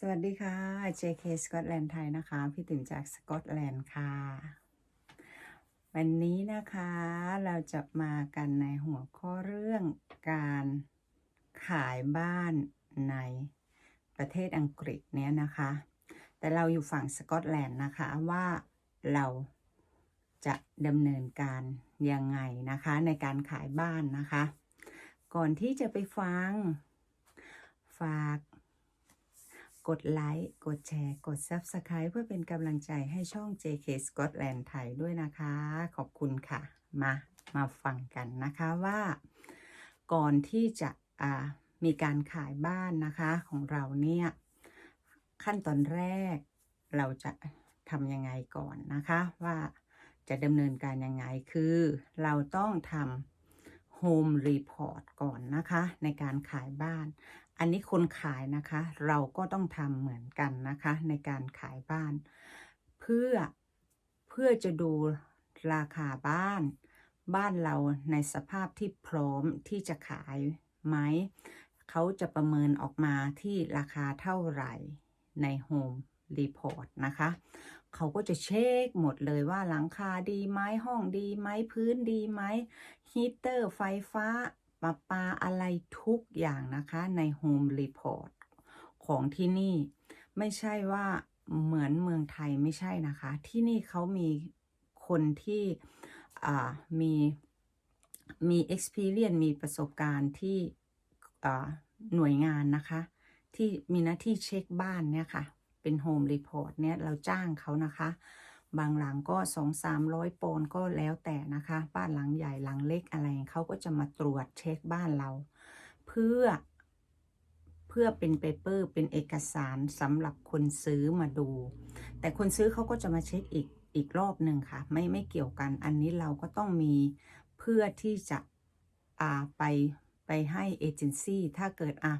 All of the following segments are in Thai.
สวัสดีค่ะ JK สกอตแลนด์ไทยนะคะ พี่ติ๋มจากสกอตแลนด์ค่ะ วันนี้นะคะเราจะมากันในหัวข้อเรื่องการขายบ้านในประเทศอังกฤษเนี้ยนะคะ แต่เราอยู่ฝั่งสกอตแลนด์นะคะว่าเราจะดำเนินการยังไงนะคะ ในการขายบ้านนะคะ ก่อนที่จะไปฟังฝาก กดไลค์ กดแชร์ กด Subscribe เพื่อเป็นกำลังใจให้ช่อง JK Scotland ไทยด้วยนะคะ ขอบคุณค่ะ มา มาฟังกันนะคะว่า ก่อนที่จะมีการขายบ้านนะคะของเราเนี่ย ขั้นตอนแรกเราจะทำยังไงก่อนนะคะว่าจะดำเนินการยังไงคือเราต้องทำ Home Report ก่อนนะคะ ในการขายบ้าน อันนี้คนขายนะคะ เราก็ต้องทำเหมือนกันนะคะ ในการขายบ้าน เพื่อเพื่อจะดูราคาบ้าน บ้านเราในสภาพที่พร้อมที่จะขายไหมเขาจะประเมินออกมาที่ราคาเท่าไหร่ใน Home Report นะคะ เขาก็จะเช็คหมดเลยว่าหลังคาดีไหมห้องดีไหมพื้นดีไหมฮีเตอร์ไฟฟ้า ประปาอะไรทุกอย่างนะคะใน Home Report ของที่นี่ ไม่ใช่ว่าเหมือนเมืองไทยไม่ใช่นะคะ ที่นี่เขามีคนที่มีมี experience มีประสบการณ์ที่หน่วยงานนะคะ ที่มีหน้าที่เช็คบ้านเนี่ยค่ะ เป็น Home Report เนี่ยเราจ้างเขานะคะ บางหลังก็สองสามร้อยปอนก็แล้วแต่นะคะ บ้านหลังใหญ่หลังเล็กอะไรเขาก็จะมาตรวจเช็คบ้านเรา เพื่อ เพื่อเป็นเปเปอร์เป็นเอกสารสำหรับคนซื้อมาดู แต่คนซื้อเขาก็จะมาเช็คอีกอีกรอบหนึ่งค่ะ ไม่ไม่เกี่ยวกัน อันนี้เราก็ต้องมีเพื่อที่จะอ่าไปไปให้เอเจนซี่ถ้าเกิดอะ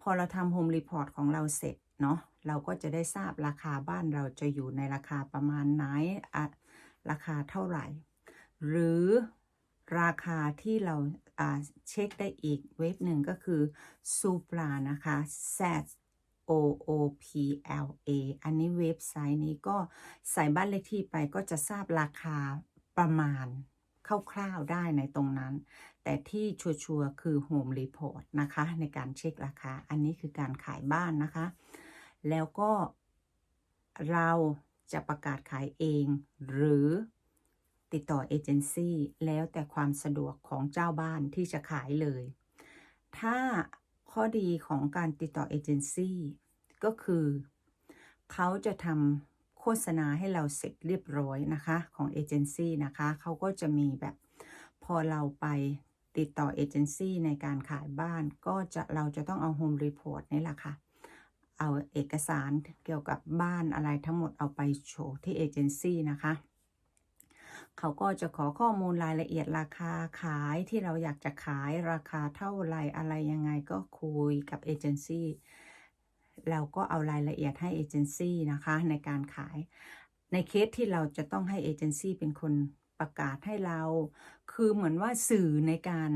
พอเราทำโฮมรีพอร์ตของเราเสร็จเนาะ เราก็จะได้ทราบราคาบ้านเราจะอยู่ในราคาประมาณไหนอะราคาเท่าไหร่ หรือราคาที่เราเช็คได้อีกเว็บหนึ่งก็คือ Supra นะคะ Z O O P L A อันนี้เว็บไซต์นี้ก็ใส่บ้านเลขที่ไปก็จะทราบราคาประมาณคร่าวๆได้ในตรงนั้น แต่ที่ชัวร์ๆคือ Home Report นะคะ ในการเช็คราคา อันนี้คือการขายบ้านนะคะ แล้วก็เราจะประกาศขายเอง หรือติดต่อเอเจนซี่แล้วแต่ความสะดวกของเจ้าบ้านที่จะขายเลย ถ้าข้อดีของการติดต่อเอเจนซี่ก็คือ เขาจะทำโฆษณาให้เราเสร็จเรียบร้อยนะคะของเอเจนซี่นะคะเขาก็จะมีแบบพอเราไปติดต่อเอเจนซี่ในการขายบ้าน ก็จะเราจะต้องเอาโฮมรีพอร์ตนี่แหละค่ะ เอาเอกสารเกี่ยวกับบ้านอะไรทั้งหมดเอาไปโชว์ที่เอเจนซี่นะคะเขาก็จะขอข้อมูลรายละเอียดราคาขายที่เราอยากจะขายราคาเท่าไรอะไรยังไงก็คุยกับเอเจนซี่เราก็เอารายละเอียดให้เอเจนซี่นะคะในการขายในเคสที่เราจะต้องให้เอเจนซี่เป็นคนประกาศให้เรา คือเหมือนว่าสื่อในการ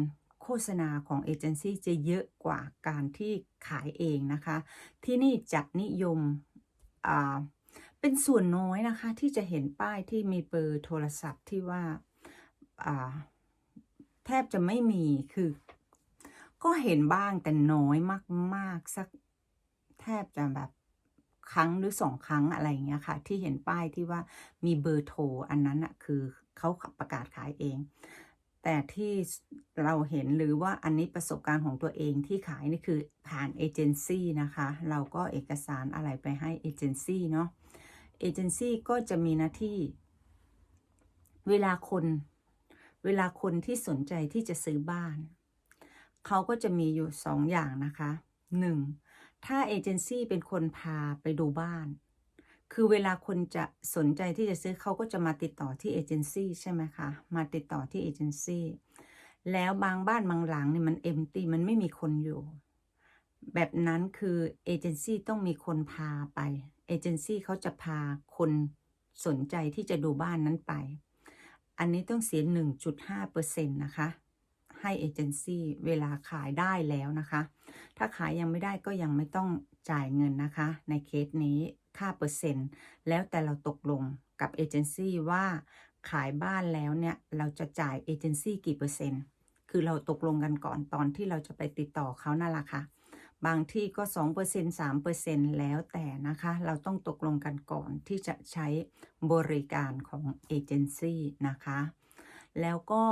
โฆษณาของเอเจนซี่จะเยอะกว่าการที่ขายเองนะคะ ที่นี่จะนิยมเป็นส่วนน้อยนะคะที่จะเห็นป้ายที่มีเบอร์โทรศัพท์ที่ว่าอ่าแทบจะไม่มีคือ ก็เห็นบ้างแต่น้อยมาก ๆ สักแทบจะแบบครั้งหรือสองครั้งอะไรอย่างเงี้ยค่ะ ที่เห็นป้ายที่ว่ามีเบอร์โทรอันนั้นอะคือเขาประกาศขายเอง แต่ที่เราเห็นหรือว่าอันนี้ประสบการณ์ของตัวเองที่ขายนี่คือผ่านเอเจนซี่นะคะ เราก็เอกสารอะไรไปให้เอเจนซี่เนาะเอเจนซี่ก็จะมีหน้าที่ เวลาคน เวลาคนที่สนใจที่จะซื้อบ้าน เขาก็จะมีอยู่สองอย่างนะคะหนึ่งถ้าเอเจนซี่เป็นคนพาไปดูบ้าน คือเวลาคนจะสนใจที่จะซื้อเขาก็จะมาติดต่อที่เอเจนซี่ใช่ไหมคะ มาติดต่อที่เอเจนซี่แล้วบางบ้านบางหลังเนี่ยมันเอมตีมันไม่มีคนอยู่ แบบนั้นคือเอเจนซี่ต้องมีคนพาไปเอเจนซี่เขาจะพาคนสนใจที่จะดูบ้านนั้นไป อันนี้ต้องเสีย 1.5%นะคะ ให้เอเจนซี่เวลาขายได้แล้วนะคะ ถ้าขายยังไม่ได้ก็ยังไม่ต้องจ่ายเงินนะคะ ในเคสนี้ ค่าเปอร์เซ็นต์ แล้วแต่เราตกลงกับเอเจนซี่ว่าขายบ้านแล้วเนี่ยเราจะจ่ายเอเจนซี่กี่เปอร์เซ็นต์ คือเราตกลงกันก่อนตอนที่เราจะไปติดต่อเขานั่นแหละค่ะ บางที่ก็ 2% 3%แล้วแต่นะคะ เราต้องตกลงกันก่อนที่จะใช้บริการของเอเจนซี่นะคะ แล้วก็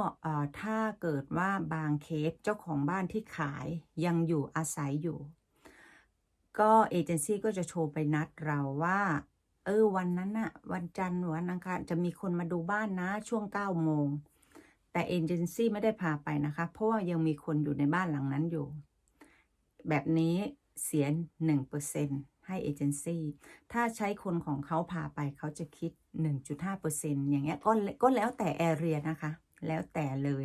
ถ้าเกิดว่าบางเคสเจ้าของบ้านที่ขายยังอยู่อาศัยอยู่ ก็เอเจนซี่ก็จะโทรไปนัดเราว่า เออวันนั้นน่ะวันจันทร์วันอังคารจะมีคนมาดูบ้านนะช่วง9โมง แต่เอเจนซี่ไม่ได้พาไปนะคะ เพราะว่ายังมีคนอยู่ในบ้านหลังนั้นอยู่ แบบนี้เสีย1%ให้เอเจนซี่ถ้าใช้คนของเขาพาไปเขาจะคิด 1.5%อย่างเงี้ยก็ก็แล้วแต่แอเรียนะคะ แล้วแต่เลย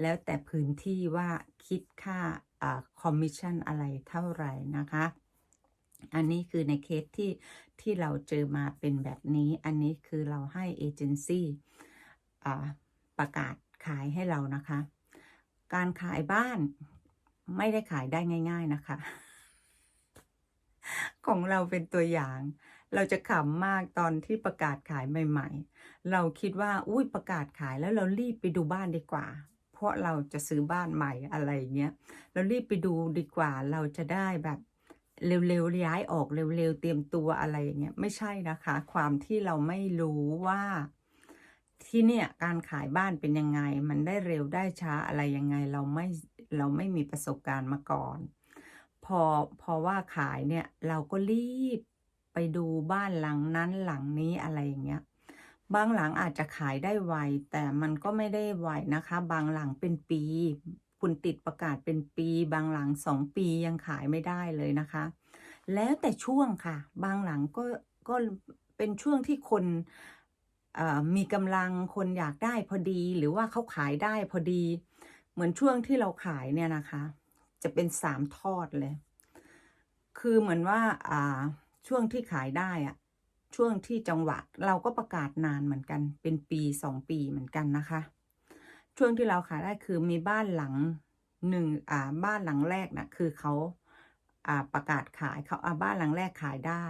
แล้วแต่พื้นที่ว่าคิดค่าคอมมิชชั่นอะไรเท่าไหร่นะคะ อันนี้คือในเคสที่ที่เราเจอมาเป็นแบบนี้ อันนี้คือเราให้เอเจนซี่ประกาศขายให้เรานะคะ การขายบ้านไม่ได้ขายได้ง่าย ๆนะคะ ของเราเป็นตัวอย่าง เราจะขำมากตอนที่ประกาศขายใหม่ ๆ เราคิดว่าอุ้ยประกาศขายแล้วเรารีบไปดูบ้านดีกว่า เพราะเราจะซื้อบ้านใหม่อะไรเงี้ย เรารีบไปดูดีกว่า เราจะได้แบบ เร็วๆย้ายออกเร็วๆเตรียมตัวอะไรอย่างเงี้ยไม่ใช่นะคะ ความที่เราไม่รู้ว่าที่เนี่ยการขายบ้านเป็นยังไง มันได้เร็วได้ช้าอะไรยังไงเราไม่เราไม่มีประสบการณ์มาก่อน พอพอว่าขายเนี่ยเราก็รีบไปดูบ้านหลังนั้นหลังนี้อะไรอย่างเงี้ยบางหลังอาจจะขายได้ไวแต่มันก็ไม่ได้ไวนะคะ บางหลังเป็นปี คุณติดประกาศเป็นปี บางหลังสองปียังขายไม่ได้เลยนะคะ แล้วแต่ช่วงค่ะ บางหลังก็ก็เป็นช่วงที่คนมีกำลังคนอยากได้พอดี หรือว่าเขาขายได้พอดี เหมือนช่วงที่เราขายเนี่ยนะคะ จะเป็นสามทอดเลย คือเหมือนว่าอ่าช่วงที่ขายได้อะช่วงที่จังหวะเราก็ประกาศนานเหมือนกัน เป็นปีสองปีเหมือนกันนะคะ ช่วงที่เราขายได้คือมีบ้านหลังหนึ่งอ่าบ้านหลังแรกนะคือเขาอ่าประกาศขายเขาอ่าบ้านหลังแรกขายได้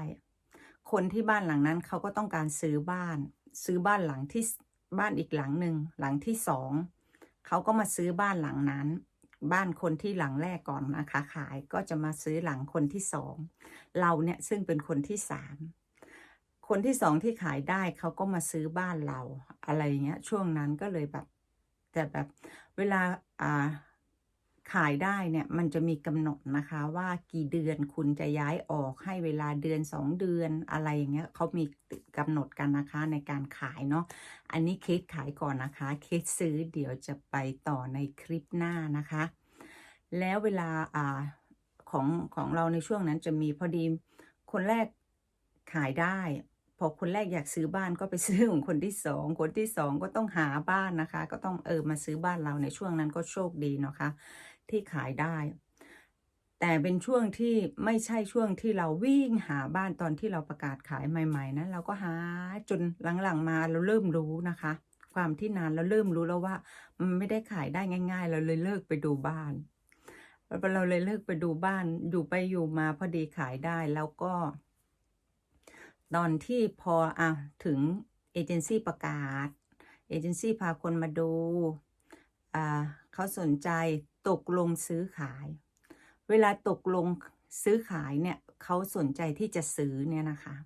คนที่บ้านหลังนั้นเขาก็ต้องการซื้อบ้าน ซื้อบ้านหลังที่บ้านอีกหลังหนึ่งหลังที่สองเขาก็มาซื้อบ้านหลังนั้น บ้านคนที่หลังแรกก่อนนะคะขายก็จะมาซื้อหลังคนที่สองเราเนี่ยซึ่งเป็นคนที่สามคนที่สองที่ขายได้เขาก็มาซื้อบ้านเราอะไรอย่างเงี้ยช่วงนั้นก็เลยแบบ แต่แบบเวลาอ่าขายได้เนี่ยมันจะมีกำหนดนะคะว่ากี่เดือนคุณจะย้ายออกให้เวลาเดือนสองเดือนอะไรอย่างเงี้ยเขามีกำหนดกันนะคะในการขายเนาะอันนี้เคสขายก่อนนะคะเคสซื้อเดี๋ยวจะไปต่อในคลิปหน้านะคะ แล้วเวลาอ่าของของเราในช่วงนั้นจะมีพอดีคนแรกขายได้ พอคนแรกอยากซื้อบ้านก็ไปซื้อของคนที่สองคนที่สองก็ต้องหาบ้านนะคะ ก็ต้องเออมาซื้อบ้านเราในช่วงนั้นก็โชคดีเนาะคะ ที่ขายได้ แต่เป็นช่วงที่ไม่ใช่ช่วงที่เราวิ่งหาบ้านตอนที่เราประกาศขายใหม่ ๆนั้นเราก็หาจนหลังๆมาเราเริ่มรู้นะคะ ความที่นานเราเริ่มรู้แล้วว่ามันไม่ได้ขายได้ง่าย ๆ เราเลยเลิกไปดูบ้านเราเลยเลิกไปดูบ้านอยู่ไปอยู่มาพอดีขายได้แล้วก็ ตอนที่พออะถึงเอเจนซี่ประกาศ เอเจนซี่พาคนมาดูอ่าเขาสนใจตกลงซื้อขาย เวลาตกลงซื้อขายเนี่ยเขาสนใจที่จะซื้อเนี่ยนะคะ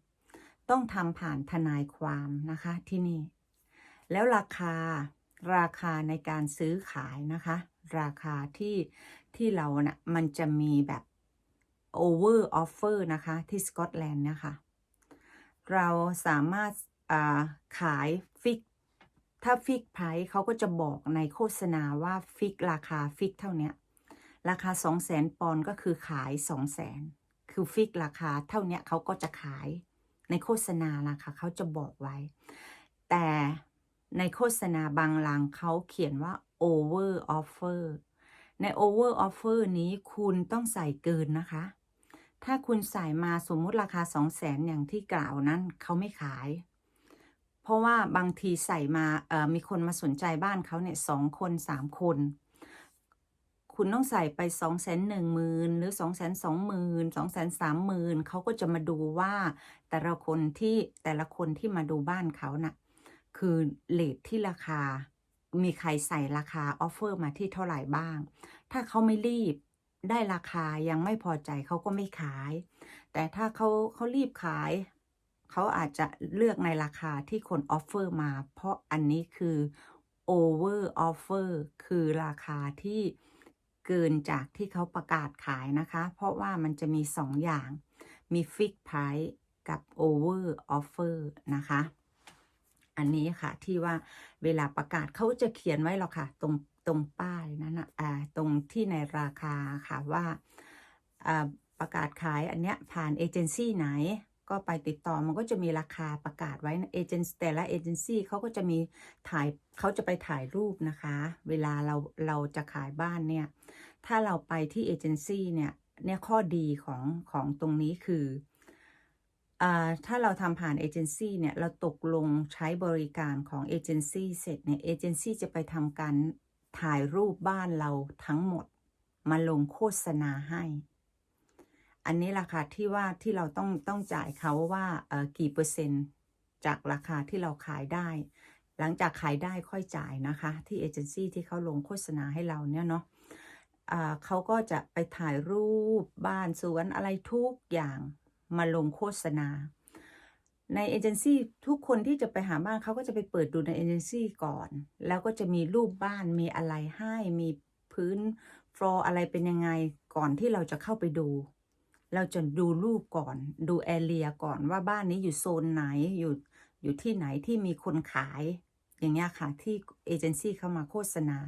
ต้องทำผ่านทนายความนะคะที่นี่ แล้วราคาราคาในการซื้อขายนะคะ ราคาที่ที่เราเนะ่ะมันจะมีแบบ over offer นะคะที่สกอตแลนด์นี่ยค่ะ เราสามารถาขายฟิก ถ้าฟิกไพร์เขาก็จะบอกในโฆษณาว่าฟิกราคาฟิกเท่านี้ราคา 2 0 0แสนปอนก็คือขาย 2 0 0แสนคือฟิกราคาเท่านี้เขาก็จะขายในโฆษณานะคะเขาจะบอกไว้ แต่ในโฆษณาบางหลังเขาเขียนว่า over offer ใน over offer นี้คุณต้องใส่เกินนะคะ ถ้าคุณใส่มาสมมุติราคา2 0 0แสนอย่างที่กล่าวนั้นเขาไม่ขาย เพราะว่าบางทีใส่มาเอ่อมีคนมาสนใจบ้านเขาเนี่ยสองคนสามคน คุณต้องใส่ไปสองแสนหนึ่งหมื่นหรือสองแสนสองหมื่นสองแสนสามหมื่นเขาก็จะมาดูว่า แต่ละคนที่แต่ละคนที่มาดูบ้านเขาน่ะคือเลทที่ราคามีใครใส่ราคาออฟเฟอร์มาที่เท่าไหร่บ้าง ถ้าเขาไม่รีบ ได้ราคายังไม่พอใจเขาก็ไม่ขาย แต่ถ้าเขาเขารีบขาย เขาอาจจะเลือกในราคาที่คนออฟเฟอร์มา เพราะอันนี้คือ over offer คือราคาที่เกินจากที่เขาประกาศขายนะคะ เพราะว่ามันจะมีสองอย่าง มี fix price กับ over offer นะคะ อันนี้ค่ะที่ว่าเวลาประกาศเขาจะเขียนไว้หรอกค่ะ ตรง ตรงป้ายนั้นนะอ่าตรงที่ในราคาค่ะว่าประกาศขายอันเนี้ยผ่านเอเจนซี่ไหนก็ไปติดต่อมันก็จะมีราคาประกาศไว้เอเจนแต่ละเอเจนซี่เขาก็จะมีถ่ายเขาจะไปถ่ายรูปนะคะ เวลาเราเราจะขายบ้านเนี่ย ถ้าเราไปที่เอเจนซี่เนี่ยเนี่ยข้อดีของของตรงนี้คืออ่าถ้าเราทำผ่านเอเจนซี่เนี่ย เราตกลงใช้บริการของเอเจนซี่เสร็จเนี่ยเอเจนซี่จะไปทำการ ถ่ายรูปบ้านเราทั้งหมด มาลงโฆษณาให้ อันนี้ราคาที่ว่าที่เราต้องต้องจ่ายเขาว่าเออกี่เปอร์เซ็นต์จากราคาที่เราขายได้ หลังจากขายได้ค่อยจ่ายนะคะ ที่เอเจนซี่ที่เขาลงโฆษณาให้เราเนี่ยเนาะเขาก็จะไปถ่ายรูปบ้านสวนอะไรทุกอย่างมาลงโฆษณา ในเอเจนซี่ทุกคนที่จะไปหาบ้านเขาก็จะไปเปิดดูในเอเจนซี่ก่อน แล้วก็จะมีรูปบ้านมีอะไรให้มีพื้นฟลอร์อะไรเป็นยังไงก่อนที่เราจะเข้าไปดู เราจะดูรูปก่อน ดูแอเรียก่อนว่าบ้านนี้อยู่โซนไหนอยู่อยู่ที่ไหนที่มีคนขาย อย่างเงี้ยค่ะ ที่เอเจนซี่เข้ามาโฆษณา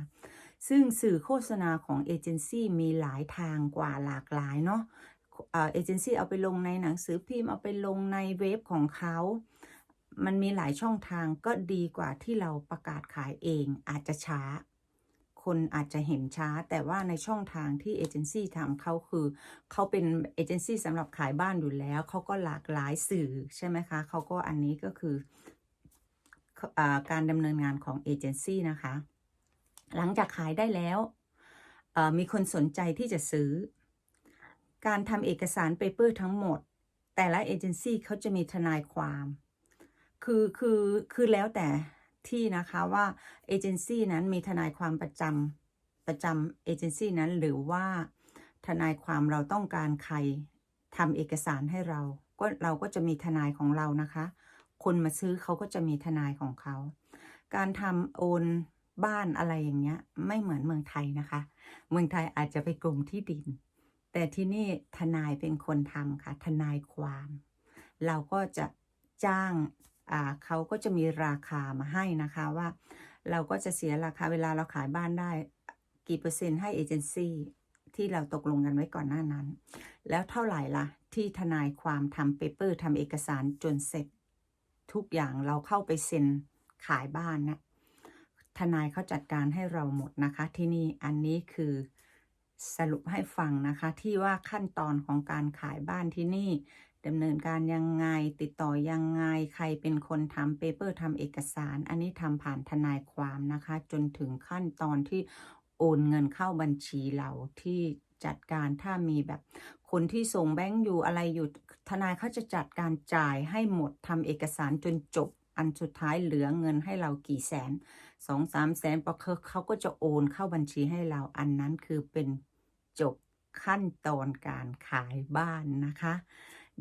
ซึ่งสื่อโฆษณาของเอเจนซี่มีหลายทางกว่าหลากหลายเนาะ เอเจนซี่เอาไปลงในหนังสือพิมพ์เอาไปลงในเว็บของเขา มันมีหลายช่องทางก็ดีกว่าที่เราประกาศขายเองอาจจะช้า คนอาจจะเห็นช้า แต่ว่าในช่องทางที่เอเจนซี่ทำเขาคือเขาเป็นเอเจนซี่สำหรับขายบ้านอยู่แล้วเขาก็หลากหลายสื่อใช่ไหมคะเขาก็อันนี้ก็คืออการดำเนินงานของเอเจนซี่นะคะ หลังจากขายได้แล้วมีคนสนใจที่จะซื้อ การทำเอกสารเปเปอร์ทั้งหมด แต่ละเอเจนซี่เขาจะมีทนายความ คือคือคือแล้วแต่ที่นะคะว่าเอเจนซี่นั้นมีทนายความประจำประจำเอเจนซี่นั้นหรือว่าทนายความเราต้องการใครทำเอกสารให้เราก็เราก็จะมีทนายของเรานะคะ คนมาซื้อเขาก็จะมีทนายของเขา การทำโอนบ้านอะไรอย่างเงี้ย ไม่เหมือนเมืองไทยนะคะ เมืองไทยอาจจะไปกรมที่ดิน แต่ที่นี่ทนายเป็นคนทำค่ะ ทนายความ เราก็จะจ้างเขาก็จะมีราคามาให้นะคะว่า เราก็จะเสียราคาเวลาเราขายบ้านได้ กี่เปอร์เซ็นต์ให้เอเจนซี่ที่เราตกลงกันไว้ก่อนหน้านั้น แล้วเท่าไหร่ล่ะ ที่ทนายความทำเปเปอร์ทำเอกสารจนเสร็จ ทุกอย่างเราเข้าไปเซ็นขายบ้านนะทนายเขาจัดการให้เราหมดนะคะที่นี่อันนี้คือ สรุปให้ฟังนะคะ ที่ว่าขั้นตอนของการขายบ้านที่นี่ดำเนินการยังไงติดต่อยังไงใครเป็นคนทำเปเปอร์ทำเอกสาร อันนี้ทำผ่านทนายความนะคะ จนถึงขั้นตอนที่โอนเงินเข้าบัญชีเราที่จัดการถ้ามีแบบคนที่ส่งแบงก์อยู่อะไรอยู่ทนายเขาจะจัดการจ่ายให้หมดทำเอกสารจนจบอันสุดท้ายเหลือเงินให้เรากี่แสนสองสามแสนพอเขาเขาก็จะโอนเข้าบัญชีให้เราอันนั้นคือเป็น จบขั้นตอนการขายบ้านนะคะ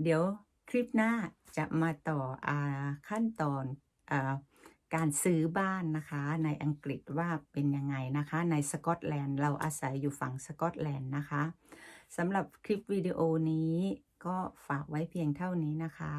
เดี๋ยวคลิปหน้าจะมาต่ออาขั้นตอนอาการซื้อบ้านนะคะในอังกฤษว่าเป็นยังไงนะคะ ในสกอตแลนด์เราอาศัยอยู่ฝั่งสกอตแลนด์นะคะสำหรับคลิปวิดีโอนี้ก็ฝากไว้เพียงเท่านี้นะคะ